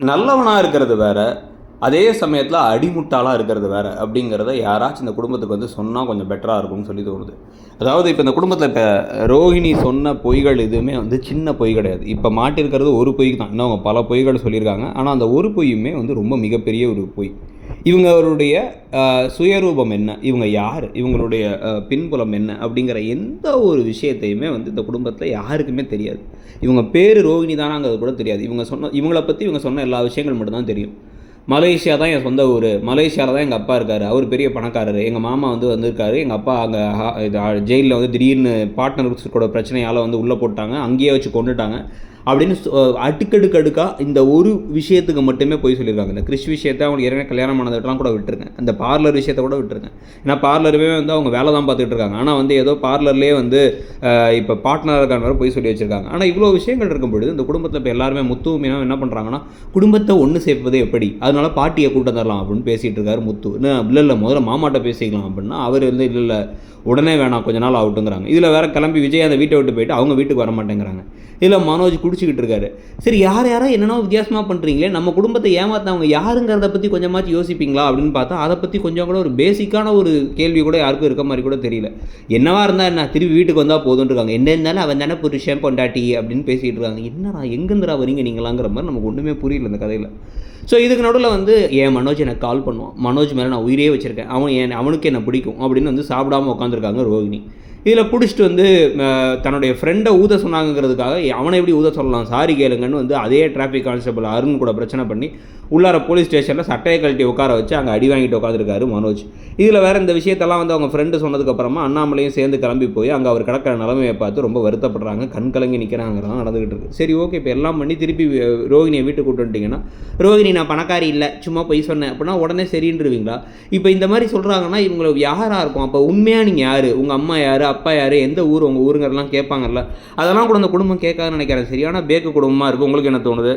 நல்லவனாக இருக்கிறது வேற அதே சமயத்தில் அடிமுட்டாளாக இருக்கிறது வேற அப்படிங்கிறத யாராச்சும் இந்த குடும்பத்துக்கு வந்து சொன்னால் கொஞ்சம் பெட்டராக இருக்கும்னு சொல்லி தோணுது. அதாவது இப்போ இந்த குடும்பத்தில் இப்போ ரோஹிணி சொன்ன பொய்கள் எதுவுமே வந்து சின்ன பொய் கிடையாது. இப்போ மாட்டிருக்கிறது ஒரு பொய் தான். இன்னும் அவங்க பல பொய்கள் சொல்லியிருக்காங்க. ஆனால் அந்த ஒரு பொய்யுமே வந்து ரொம்ப மிகப்பெரிய ஒரு பொய். இவங்களுடைய சுயரூபம் என்ன? இவங்க யார்? இவங்களுடைய பின்புலம் என்ன? அப்படிங்கிற எந்த ஒரு விஷயத்தையுமே வந்து இந்த குடும்பத்தில் யாருக்குமே தெரியாது. இவங்க பேர் ரோகிணி தானாங்கிறது கூட தெரியாது. இவங்க சொன்ன இவங்கள பற்றி இவங்க சொன்ன எல்லா விஷயங்கள் மட்டும்தான் தெரியும். மலேசியா தான் என் சொந்த ஊர். மலேசியாவில் தான் எங்கள் அப்பா இருக்கார். அவர் பெரிய பணக்காரர். எங்கள் மாமா வந்து வந்திருக்காரு. எங்கள் அப்பா அங்கே ஜெயிலில் வந்து திடீர்னு பார்ட்னர் கூட பிரச்சனையால் வந்து உள்ளே போட்டாங்க. அங்கேயே வச்சு கொண்டுட்டாங்க. அப்படின்னு சொ- அடுக்கடுக்கடுக்காக இந்த ஒரு விஷயத்துக்கு மட்டுமே போய் சொல்லியிருக்காங்க இந்த கிறிஷ் விஷயத்தை அவங்க ஏற்கனவே கல்யாணம் ஆனதுக்கெல்லாம் கூட விட்டுருங்க. அந்த பார்லர் விஷயத்தை கூட விட்டுருங்க. ஏன்னா பார்லருமே வந்து அவங்க வேலை தான் பார்த்துட்டு இருக்காங்க. ஆனால் வந்து ஏதோ பார்லர்லேயே வந்து இப்போ பார்ட்னர் இருக்கான போய் சொல்லி வச்சுருக்காங்க. ஆனால் இவ்வளோ விஷயங்கள் இருக்கும் பொழுது இந்த குடும்பத்தில் இப்போ எல்லாருமே முத்து மீனா என்ன பண்ணுறாங்கன்னா குடும்பத்தை ஒன்று சேர்ப்பது எப்படி? அதனால பாட்டியை கூட்டம் தரலாம் அப்படின்னு பேசிகிட்டு இருக்காரு முத்து. இல்லை இல்லை முதல்ல மாமாட்ட பேசிக்கலாம் அப்படின்னா அவர் வந்து இல்லை இல்லை உடனே வேணாம் கொஞ்ச நாள் ஆகட்டுங்கிறாங்க இதில் வேற கிளம்பி விஜய் அந்த வீட்டை விட்டு போயிட்டு அவங்க வீட்டுக்கு வர மாட்டேங்கிறாங்க இதில் மனோஜ் பிடிச்சிக்கிட்டு இருக்காரு. சரி யார் யாரா என்னென்னோ வித்தியாசமாக பண்ணுறீங்களே நம்ம குடும்பத்தை ஏமாத்தவங்க யாருங்கிறத பற்றி கொஞ்சமாச்சும் யோசிப்பீங்களா அப்படின்னு பார்த்தா அதை பற்றி கொஞ்சம் கூட ஒரு பேசிக்கான ஒரு கேள்வி கூட யாருக்கும் இருக்க மாதிரி கூட தெரியல. என்னவா இருந்தால் என்ன திருப்பி வீட்டுக்கு வந்தால் போதும்னு இருக்காங்க. என்ன இருந்தாலும் அவன் தானே புருஷன் பொண்டாட்டி அப்படின்னு பேசிகிட்டு இருக்காங்க. என்னடா எங்கேருந்துடா வரீங்க நீங்களாங்கிற மாதிரி நமக்கு ஒன்றுமே புரியல இந்த கதையில். ஸோ இதுக்கு நடுவில் வந்து என் மனோஜ் எனக்கு கால் பண்ணுவான்? மனோஜ் மேலே நான் உயிரே வச்சுருக்கேன். அவன் என் அவனுக்கு என்ன பிடிக்கும். அப்படின்னு வந்து சாப்பிடாம உட்காந்துருக்காங்க ரோகிணி இதில் பிடிச்சிட்டு வந்து தன்னுடைய ஃப்ரெண்டை ஊத சொன்னாங்கிறதுக்காக அவனை எப்படி ஊத சொல்லலாம்? சாரி கேளுங்கன்னு வந்து அதே டிராஃபிக் கான்ஸ்டபிள் அருண் கூட பிரச்சனை பண்ணி உள்ளார போலீஸ் ஸ்டேஷனில் சட்டையை கழட்டி உட்கார வச்சு அங்கே அடி வாங்கிட்டு உட்காந்துருக்காரு மனோஜ். இதில் வேறு இந்த விஷயத்தெல்லாம் வந்து அவங்க ஃப்ரெண்டு சொன்னதுக்கப்புறமா அண்ணாமலையும் சேர்ந்து கிளம்பி போய் அங்கே அவர் கிடக்கிற நிலைமையை பார்த்து ரொம்ப வருத்தப்படுறாங்க. கண் கலங்கி நிற்கிறாங்கிறதான் நடந்துகிட்டு இருக்கு. சரி ஓகே இப்போ எல்லாம் பண்ணி திருப்பி ரோகிணியை வீட்டுக்கு கூட்டு வந்துட்டிங்கன்னா ரோகிணி நான் பணக்காரி இல்லை சும்மா போய் சொன்னேன். அப்படின்னா உடனே சரின்றுவீங்களா? இப்போ இந்த மாதிரி சொல்கிறாங்கன்னா இவங்களுக்கு யாராக இருக்கும்? அப்போ உண்மையாக நீங்கள் யார்? உங்கள் அம்மா யார்? அப்பா யார்? எந்த ஊர்? உங்கள் ஊருங்கிறதெல்லாம் கேட்பாங்கல்ல. அதெல்லாம் கூட இந்த குடும்பம் கேட்காதுன்னு நினைக்கிறேன். சரியான பேக்கு குடும்பமாக இருக்குது உங்களுக்கு என்ன தோணுது?